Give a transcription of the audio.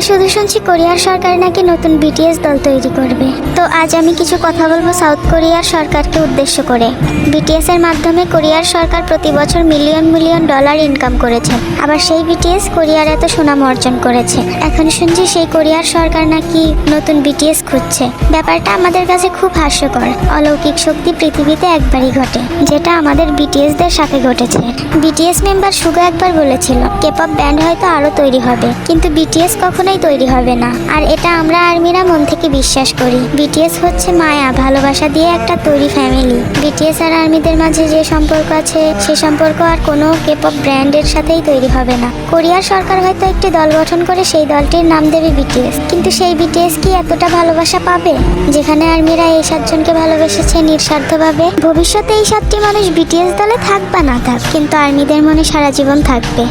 থেকে শুধু শুনছি কোরিয়ার সরকার নাকি নতুন বিটিএস দল তৈরি করবে। তো আজ আমি কিছু কথা বলব সাউথ কোরিয়ার সরকারকে উদ্দেশ্য করে। বিটিএস এর মাধ্যমে কোরিয়ার সরকার প্রতি বছর মিলিয়ন মিলিয়ন ডলার ইনকাম করেছে। আবার সেই বিটিএস কোরিয়ার এত সুনাম অর্জন করেছে। এখন শুনছি সেই কোরিয়ার সরকার নাকি নতুন বিটিএস খুঁজছে। ব্যাপারটা আমাদের কাছে খুব হাস্যকর। অলৌকিক শক্তি পৃথিবীতে একবারই ঘটে, যেটা আমাদের বিটিএস দের সাথে ঘটেছে। বিটিএস মেম্বার সুগা একবার বলেছিল কেপপ ব্যান্ড হয়তো আরও তৈরি হবে। কিন্তু বিটিএস কখনোই তৈরি হবে না। আর এটা আমরা আর্মিরা মন থেকে বিশ্বাস করি। বিটিএস হচ্ছে মায়া, ভালোবাসা দিয়ে একটা তৈরি ফ্যামিলি বিটিএস আর আর্মিদের মাঝে যে সম্পর্ক আছে, সে সম্পর্ক আর কোনো কেপপ ব্র্যান্ডের সাথেই তৈরি হবে না। কোরিয়ার সরকার হয়তো একটি দল গঠন করে সেই দলটির নাম দেবে বিটিএস কিন্তু সেই বিটিএস কি এতটা ভালোবাসা পাবে? যেখানে আর্মিরা এই সাতজনকে ভালোবেসেছে নিঃস্বার্থভাবে। ভবিষ্যতে এই সাতটি মানুষ বিটিএস দলে থাক বা না থাক, কিন্তু আর্মিদের মনে সারা জীবন থাকবে।